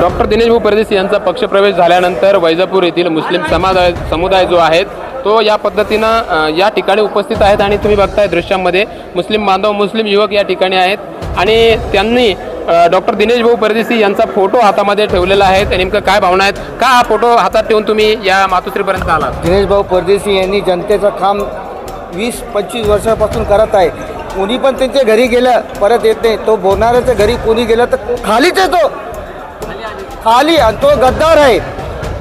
Doctor Dinesh भाऊ परदेशी यांचा पक्षप्रवेश झाल्यानंतर वैजापूर येथील मुस्लिम समाज समुदाय जो आहे तो या पद्धतीनं या ठिकाणी उपस्थित आहेत आणि तुम्ही बघताय दृश्यामध्ये मुस्लिम बांधव मुस्लिम युवक या ठिकाणी आहेत. आणि त्यांनी डॉक्टर दिनेश भाऊ परदेशी यांचा फोटो हातामध्ये ठेवलेला आहे. नेमकं काय भावना आहेत? का हा फोटो हातात ठेवून तुम्ही या मातोश्रीपर्यंत आला दिनेश भाऊ परदेशी यांनी जनतेचं काम वीस पंचवीस वर्षापासून करत आहे. कोणी पण त्यांच्या घरी गेलं परत येत नाही. तो बोलणाऱ्याच्या घरी कोणी गेलं तर खालीच येतो. खाली आणि तो गद्दार आहे.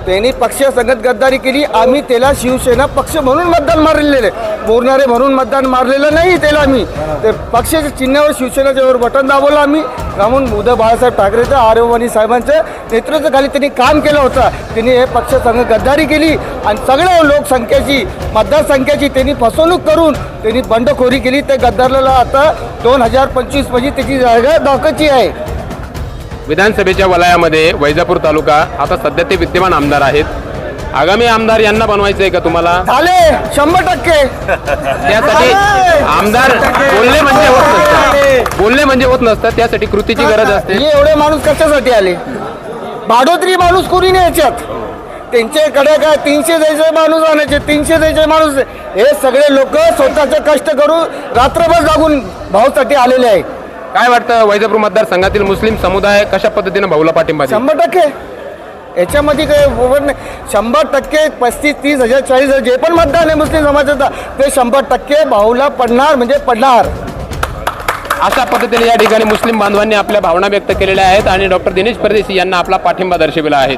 त्यांनी पक्ष संगत गद्दारी केली. आम्ही त्याला शिवसेना पक्ष म्हणून मतदान मारलेले बोरणारे म्हणून मतदान मारलेलं नाही त्याला आम्ही. ते पक्षाच्या चिन्हावर शिवसेनाच्यावर बटन दाबवलं आम्ही. रामून उद्धव बाळासाहेब ठाकरेचं आरेवानी साहेबांचं नेतृत्वाखाली त्यांनी काम केलं होतं. त्यांनी हे पक्ष संघ गद्दारी केली आणि सगळ्या लोकसंख्येची मतदारसंख्याची त्यांनी फसवणूक करून त्यांनी बंडखोरी केली. ते गद्दारला आता दोन हजार पंचवीसमध्ये त्याची जागा दाखवायची आहे. विधानसभेच्या वलयामध्ये वैजापूर तालुका आता सध्या ते विद्यमान आमदार आहेत. आगामी आमदार यांना बनवायचं आहे का तुम्हाला? झाले शंभर टक्के. त्यासाठी आमदार बोलले म्हणजे होत नसतं बोलले म्हणजे होत नसतं त्यासाठी कृतीची गरज असते. हे एवढे माणूस कशासाठी आले? भाडोत्री माणूस कोणी नाही याच्यात? त्यांच्याकडे काय तीनशे द्यायचे माणूस आणायचे तीनशे द्यायचे माणूस. हे सगळे लोक स्वतःचे कष्ट करून रात्रभर जागून भाऊसाठी आलेले आहे काय वाटतं वैजापूर मतदारसंघातील मुस्लिम समुदाय कशा पद्धतीनं भाऊला पाठिंबा देईल? शंभर टक्के. याच्यामध्ये काही ओव्हर नाही. शंभर टक्के पस्तीस तीस हजार चाळीस हजार जे पण मतदान आहे मुस्लिम समाजाचं ते शंभर टक्के भाऊला पडणार म्हणजे पडणार. अशा पद्धतीने या ठिकाणी मुस्लिम बांधवांनी आपल्या भावना व्यक्त केलेल्या आहेत आणि डॉक्टर दिनेश परदेशी यांना आपला पाठिंबा दर्शविला आहे.